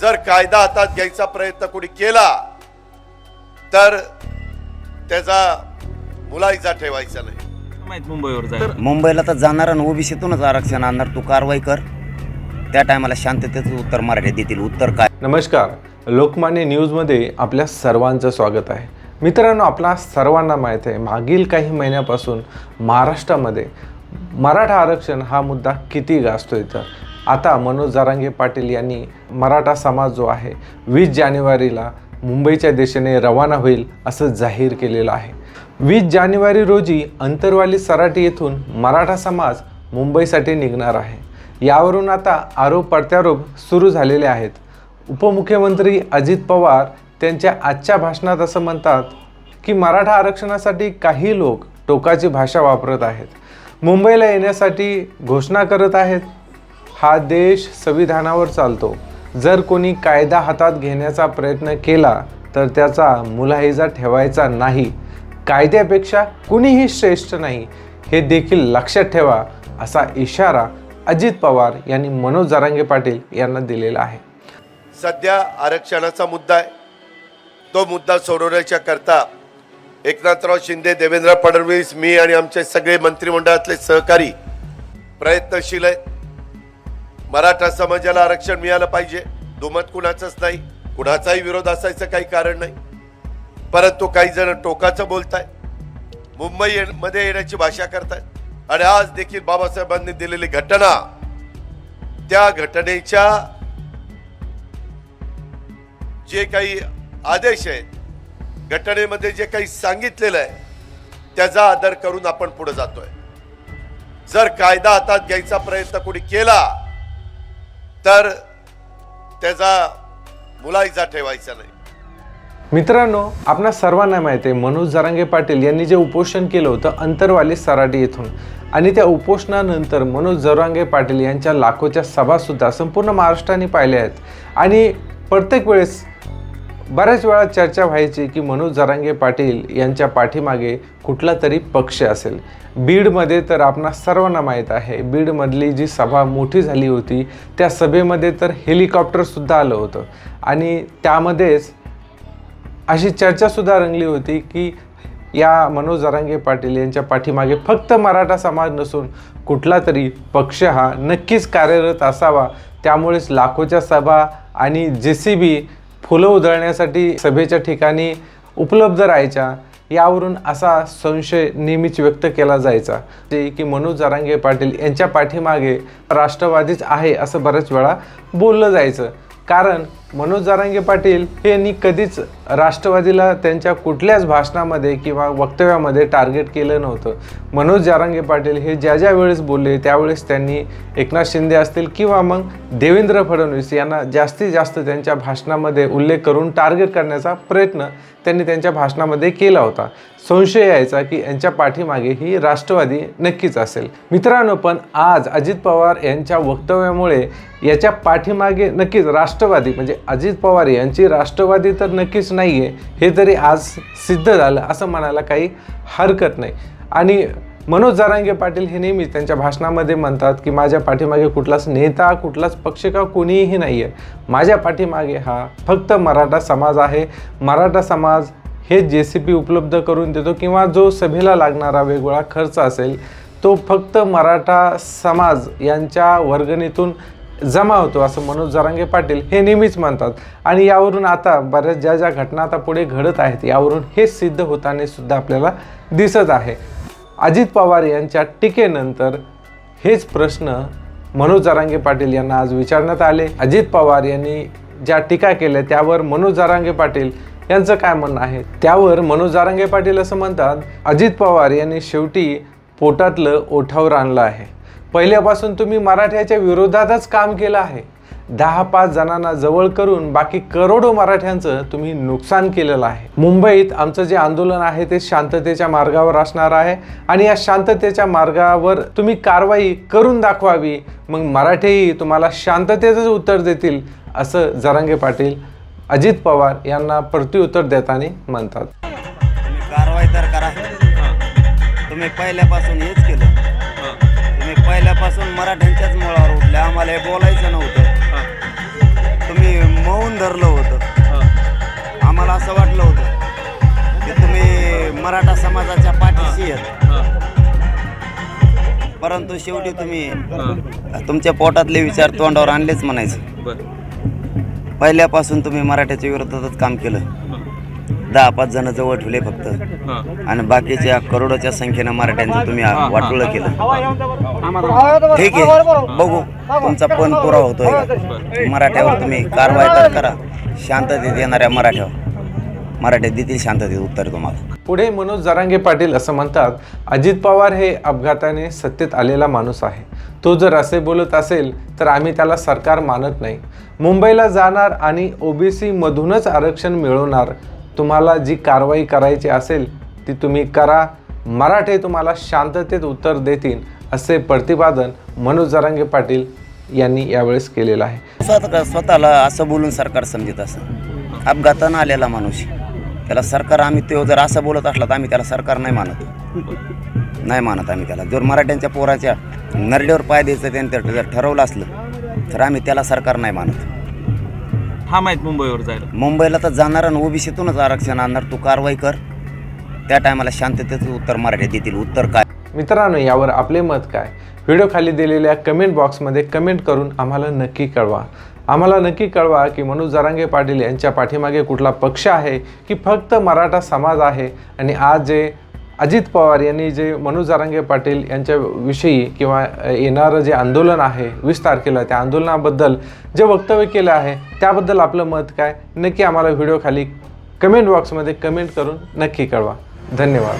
जर कायदा हातात घ्यायचा प्रयत्न कोणी केला तर त्याचा मुलायचा ठेवायचा नाही. माहीत मुंबईवर मुंबईला तर जाणार आणि ओबीसीतूनच आरक्षण आणणार. तू कारवाई कर. त्या टायमाला शांततेचं उत्तर मराठी देतील. उत्तर काय? नमस्कार. लोकमान्य न्यूजमध्ये आपल्या सर्वांचं स्वागत आहे. मित्रांनो आपला सर्वांना माहीत आहे मागील काही महिन्यापासून महाराष्ट्रामध्ये मराठा आरक्षण हा मुद्दा किती गाजतोय तर? आता मनोज जारांगे पाटील यांनी मराठा समाज जो आहे वीस जानेवारीला मुंबईच्या दिशेने रवाना होईल असं जाहीर केलेलं आहे. वीस जानेवारी रोजी अंतरवाली सराटी येथून मराठा समाज मुंबईसाठी निघणार आहे. यावरून आता आरोप प्रत्यारोप सुरू झालेले आहेत. उपमुख्यमंत्री अजित पवार त्यांच्या आजच्या भाषणात असं म्हणतात की मराठा आरक्षणासाठी काही लोक टोकाची भाषा वापरत आहेत. मुंबईला येण्यासाठी घोषणा करत आहेत. हा देश संविधानावर चालतो. जर कोणी कायदा हातात घेण्याचा प्रयत्न केला तर त्याचा मुलाहिजा ठेवायचा नाही. कायद्यापेक्षा कुणीही श्रेष्ठ नाही हे देखील लक्षात ठेवा असा इशारा अजित पवार यांनी मनोज जरांगे पाटील यांना दिलेला आहे. सध्या आरक्षणाचा मुद्दा आहे. तो मुद्दा सोडवण्याच्या करता एकनाथराव शिंदे देवेंद्र फडणवीस मी आणि आमचे सगळे मंत्रिमंडळातले सहकारी प्रयत्नशील आहेत. मराठा समाजाला आरक्षण मिळालं पाहिजे. दुमत कुणाचंच नाही. कुणाचाही विरोध असायचं काही कारण नाही. परंतु काही जण टोकाचं बोलताय. मुंबई ये- मध्ये येण्याची भाषा करतायत आणि आज देखील बाबासाहेबांनी दिलेली घटना. त्या घटनेच्या जे काही आदेश आहेत घटनेमध्ये जे काही सांगितलेलं आहे त्याचा आदर करून आपण पुढे जातोय. जर कायदा हातात घ्यायचा प्रयत्न कोणी केला तर त्याचा मुलायचा ठेवायचा नाही. मित्रांनो आपणा सर्वांना माहिती आहे मनोज जरांगे पाटील यांनी जे उपोषण केलं होतं अंतरवाली सराटी येथून. आणि त्या उपोषणानंतर मनोज जरांगे पाटील यांच्या लाखोच्या सभासुद्धा संपूर्ण महाराष्ट्राने पाहिल्या आहेत. आणि प्रत्येक वेळेस बऱ्याच वेळा चर्चा व्हायची की मनोज जरांगे पाटील यांच्या पाठीमागे कुठला तरी पक्ष असेल. बीडमध्ये तर आपणा सर्वांना माहीत आहे बीडमधली जी सभा मोठी झाली होती त्या सभेमध्ये तर हेलिकॉप्टरसुद्धा आलं होतं. आणि त्यामध्येच अशी चर्चासुद्धा रंगली होती की या मनोज जरांगे पाटील यांच्या पाठीमागे फक्त मराठा समाज नसून कुठला तरी पक्ष हा नक्कीच कार्यरत असावा. त्यामुळेच लाखोच्या सभा आणि जे सी बी फुलं उधळण्यासाठी सभेच्या ठिकाणी उपलब्ध राहायच्या यावरून असा संशय नेहमीच व्यक्त केला जायचा. ते की मनोज जरांगे पाटील यांच्या पाठीमागे राष्ट्रवादीच आहे असं बऱ्याच वेळा बोललं जायचं. कारण मनोज जारांगे पाटील हे यांनी कधीच राष्ट्रवादीला त्यांच्या कुठल्याच भाषणामध्ये किंवा वक्तव्यामध्ये टार्गेट केलं नव्हतं. मनोज जारांगे पाटील हे ज्या ज्या वेळेस बोलले त्यावेळेस त्यांनी एकनाथ शिंदे असतील किंवा मग देवेंद्र फडणवीस यांना जास्तीत जास्त त्यांच्या भाषणामध्ये उल्लेख करून टार्गेट करण्याचा प्रयत्न त्यांनी त्यांच्या भाषणामध्ये केला होता. संशय यायचा की यांच्या पाठीमागे ही राष्ट्रवादी नक्कीच असेल. मित्रांनो पण आज अजित पवार यांच्या वक्तव्यामुळे याच्या पाठीमागे नक्कीच राष्ट्रवादी म्हणजे अजित पवार यांची राष्ट्रवादी तर नक्कीच नाही आहे हे तरी आज सिद्ध झालं असं म्हणायला काही हरकत नाही. आणि मनोज जारांगे पाटील हे नेहमीच त्यांच्या भाषणामध्ये म्हणतात की माझ्या पाठीमागे कुठलाच नेता कुठलाच पक्ष का कोणीही नाही आहे माझ्या पाठीमागे हा फक्त मराठा समाज आहे. मराठा समाज हे जे सी पी उपलब्ध करून देतो किंवा जो सभेला लागणारा वेगवेगळा खर्च असेल तो फक्त मराठा समाज यांच्या वर्गणीतून जमा होतो असं मनोज जरांगे पाटील हे नेहमीच म्हणतात. आणि यावरून आता बऱ्याच ज्या ज्या घटना आता पुढे घडत आहेत यावरून हे सिद्ध होताना सुद्धा आपल्याला दिसत आहे. अजित पवार यांच्या टीकेनंतर हेच प्रश्न मनोज जरांगे पाटील यांना आज विचारण्यात आले. अजित पवार यांनी ज्या टीका केल्या त्यावर मनोज जरांगे पाटील यांचं काय म्हणणं आहे? त्यावर मनोज जारांगे पाटील असं म्हणतात अजित पवार यांनी शेवटी पोटातलं ओठावर आणलं आहे. पहिल्यापासून तुम्ही मराठ्याच्या विरोधातच काम केलं आहे. दहा पाच जणांना जवळ करून बाकी करोडो मराठ्यांचं तुम्ही नुकसान केलेलं आहे. मुंबईत आमचं जे आंदोलन आहे ते शांततेच्या मार्गावर असणार आहे आणि या शांततेच्या मार्गावर तुम्ही कारवाई करून दाखवावी. मग मराठेही तुम्हाला शांततेचंच उत्तर देतील असं जरांगे पाटील अजित पवार यांना प्रत्युत्तर देताना म्हणतात. तुम्ही कारवाई तर करा. तुम्ही पहिल्यापासून हेच केलं. पहिल्यापासून मराठ्यांच्याच मुळावर उठले आम्हाला हे बोलायचं नव्हतं. तुम्ही गृहीत धरलं होतं. आम्हाला असं वाटलं होतं की तुम्ही मराठा समाजाच्या पाठीशी आहेत. परंतु शेवटी तुम्ही तुमच्या पोटातले विचार तोंडावर आणलेच म्हणायचं. पहिल्यापासून तुम्ही मराठ्याच्या विरोधातच काम केलं. दहा पाच जण जवळ ठेवले फक्त. आणि बाकीच्या करोडोच्या संख्येनं मराठ्यांचं तुम्ही वाटोळं केलं. ठीक आहे. बघू. तुमचा पण पुरावा होतोय का? मराठ्यावर तुम्ही कारवाई तर करा. शांततेत येणाऱ्या मराठ्यावर. मराठ्यात देतील शांततेत उत्तर तुम्हाला. पुढे मनोज जरांगे पाटील असं म्हणतात अजित पवार हे अपघाताने सत्तेत आलेला माणूस आहे. तो जर असे बोलत असेल तर आम्ही त्याला सरकार मानत नाही. मुंबईला जाणार आणि ओबीसी मधूनच आरक्षण मिळवणार तुम्हाला जी कारवाई करायची असेल ती तुम्ही करा. मराठे तुम्हाला शांततेत उत्तर देतील असे प्रतिपादन मनोज जरांगे पाटील यांनी यावेळेस केलेलं आहे. स्वतः स्वतःला असं बोलून सरकार समजत असं. अपघातानं आलेला माणूस त्याला सरकार आम्ही तो जर असं बोलत असला तर आम्ही त्याला सरकार नाही मानत. नाही मानत आम्ही त्याला. जर मराठ्यांच्या पोराच्या नरड्यावर पाय द्यायचं त्यांनी जर ठरवलं असलं तर आम्ही त्याला सरकार नाही मानत. हा माहीत मुंबईवर जायला. मुंबईला तर जाणार आणि ओबीसीतूनच आरक्षण आणणार. तू कारवाई कर. त्या टायमाला शांततेचं उत्तर मराठ्यात देतील उत्तर काय? मित्रांनो यावर आपले मत काय? व्हिडिओ खाली दिलेल्या कमेंट बॉक्समध्ये कमेंट करून आम्हाला नक्की कळवा. आम्हाला नक्की कळवा की मनोज जरांगे पाटील यांच्या पाठीमागे कुठला पक्ष आहे की फक्त मराठा समाज आहे. आणि आज जे अजित पवार यांनी जे मनोज जारंगे पाटील यांच्याविषयी किंवा येणारं जे आंदोलन आहे वीस तारखेला त्या आंदोलनाबद्दल जे वक्तव्य केलं आहे त्याबद्दल आपलं मत काय? नक्की आम्हाला व्हिडिओ खाली कमेंट बॉक्समध्ये कमेंट करून नक्की कळवा. धन्यवाद.